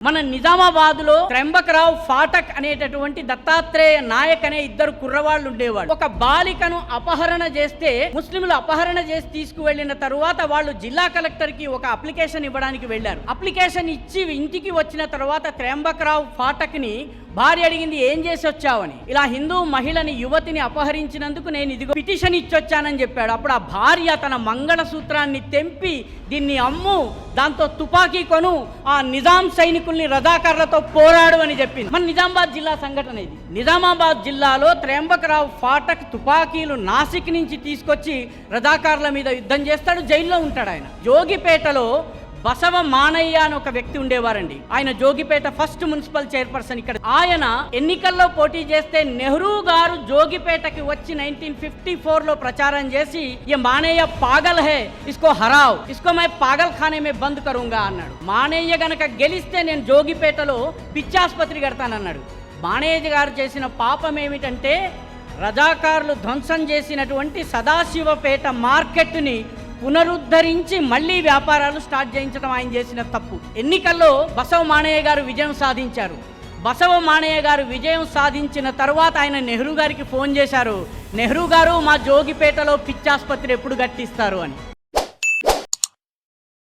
మన నిజామాబాద్లో త్రంబకరావు ఫాటక్ అనేటటువంటి దత్తాత్రేయ నాయక్ అనే ఇద్దరు కుర్రవాళ్ళు ఉండేవాళ్ళు. ఒక బాలికను అపహరణ చేస్తే ముస్లింలు అపహరణ చేసి తీసుకువెళ్ళిన తరువాత వాళ్ళు జిల్లా కలెక్టర్కి ఒక అప్లికేషన్ ఇవ్వడానికి వెళ్ళారు అప్లికేషన్ ఇచ్చి ఇంటికి వచ్చిన తర్వాత త్రంబకరావు ఫాటక్ని భార్య అడిగింది ఏం చేసి వచ్చావని ఇలా హిందూ మహిళని యువతిని అపహరించినందుకు నేను ఇదిగో పిటిషన్ ఇచ్చొచ్చానని చెప్పాడు. అప్పుడు ఆ భార్య తన మంగళసూత్రాన్ని తెంపి దీన్ని అమ్ము దాంతో తుపాకీ కొను ఆ నిజాం సైనికుల్ని రజాకర్లతో పోరాడు అని చెప్పింది. మన నిజామాబాద్ జిల్లా సంఘటన ఇది. నిజామాబాద్ జిల్లాలో త్రయంబకరావు ఫాటక్ తుపాకీలు నాసిక్ నుంచి తీసుకొచ్చి రజాకార్ల మీద యుద్ధం చేస్తాడు జైల్లో ఉంటాడు ఆయన. జోగిపేటలో బసవ మానయ్య అని ఒక వ్యక్తి ఉండేవారండి. ఆయన జోగిపేట ఫస్ట్ మున్సిపల్ చైర్పర్సన్ ఇక్కడ. ఆయన ఎన్నికల్లో పోటీ చేస్తే నెహ్రూ గారు జోగిపేటకి వచ్చి నైన్టీన్ ఫిఫ్టీ ఫోర్లో ప్రచారం చేసి ఈ మానయ్య పాగల్ హే ఇస్కో హరావ్ ఇస్కో మై పాగల్ ఖానే మే బంద్ కరుంగా అన్నాడు. మానయ్య గనక గెలిస్తే నేను జోగిపేటలో పిచ్చాసుపత్రి కడతానన్నాడు. మానేజ్ గారు చేసిన పాపం ఏమిటంటే రజాకారులు ధ్వంసం చేసినటువంటి సదాశివపేట మార్కెట్ని పునరుద్ధరించి మళ్ళీ వ్యాపారాలు స్టార్ట్ చేయించడం ఆయన చేసిన తప్పు. ఎన్నికల్లో బసవ మానయ్య గారు విజయం సాధించారు. బసవ మానయ్య గారు విజయం సాధించిన తర్వాత ఆయన నెహ్రూ గారికి ఫోన్ చేశారు. నెహ్రూ గారు మా జోగిపేటలో పిచ్చాసుపత్రి ఎప్పుడు కట్టిస్తారు అని.